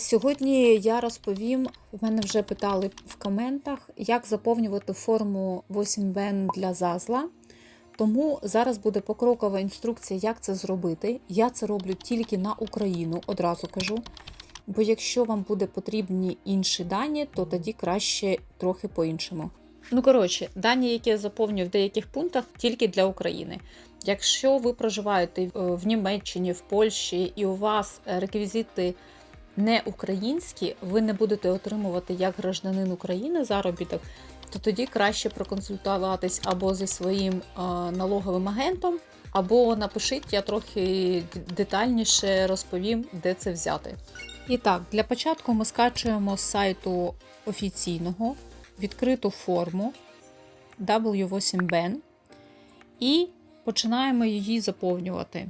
Сьогодні я розповім, в мене вже питали в коментах, як заповнювати форму 8 бен для зазла. Тому зараз буде покрокова інструкція, як це зробити. Я це роблю тільки на Україну, одразу кажу. Бо якщо вам буде потрібні інші дані, то тоді краще трохи по-іншому. Ну, коротше, дані, які я заповнюю в деяких пунктах, тільки для України. Якщо ви проживаєте е, в Німеччині, в Польщі і у вас реквізити не українські, ви не будете отримувати як гражданин України заробіток, то тоді краще проконсультуватись або зі своїм налоговим агентом, або напишіть, я трохи детальніше розповім, де це взяти. І так, для початку ми скачуємо з сайту офіційного відкриту форму W8BN і починаємо її заповнювати.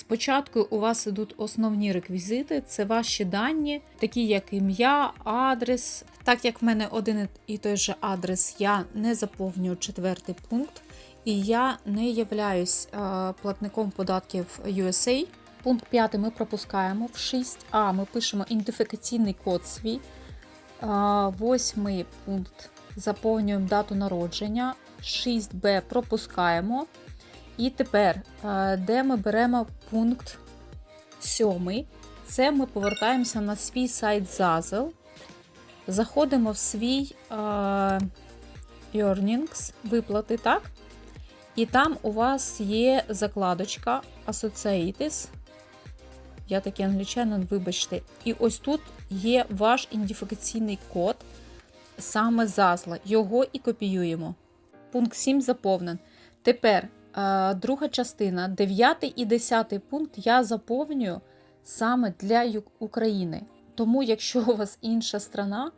Спочатку у вас ідуть основні реквізити, це ваші дані, такі як ім'я, адрес. Так як в мене один і той же адрес, я не заповнюю четвертий пункт, і я не являюсь е, платником податків USA. Пункт 5 ми пропускаємо. В 6А ми пишемо ідентифікаційний код свій. Е, Восьмий пункт заповнюємо дату народження. 6Б пропускаємо. І тепер, е, де ми беремо пункт 7, це ми повертаємося на свій сайт Zazzle, заходимо в свій е, Earnings, виплати, так? І там у вас є закладочка Associates. Я такий англічанин, вибачте. І ось тут є ваш ідентифікаційний код, саме Zazzle. Його і копіюємо. Пункт 7 заповнен. Тепер Друга частина, 9 і 10 пункт я заповнюю саме для України. Тому, якщо у вас інша страна,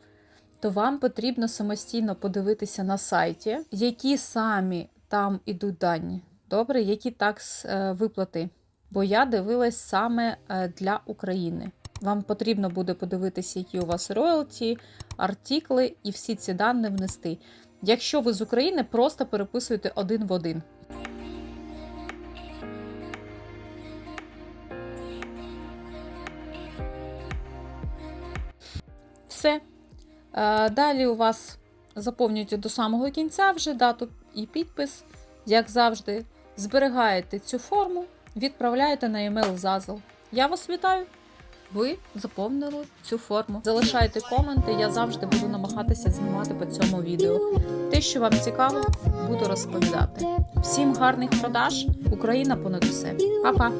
то вам потрібно самостійно подивитися на сайті, які самі там ідуть дані. Добре, які такс е, виплати. Бо я дивилась саме е, для України. Вам потрібно буде подивитися, які у вас роялті, артикли і всі ці дані внести. Якщо ви з України, просто переписуйте один в один. Все. Е, Далі у вас заповнюєте до самого кінця вже дату і підпис, як завжди. Зберігаєте цю форму, відправляєте на емейл Zazzle. Я вас вітаю! Ви заповнили цю форму. Залишайте коменти, я завжди буду намагатися знімати по цьому відео. Те, що вам цікаво, буду розповідати. Всім гарних продаж! Україна понад усе. Па-па!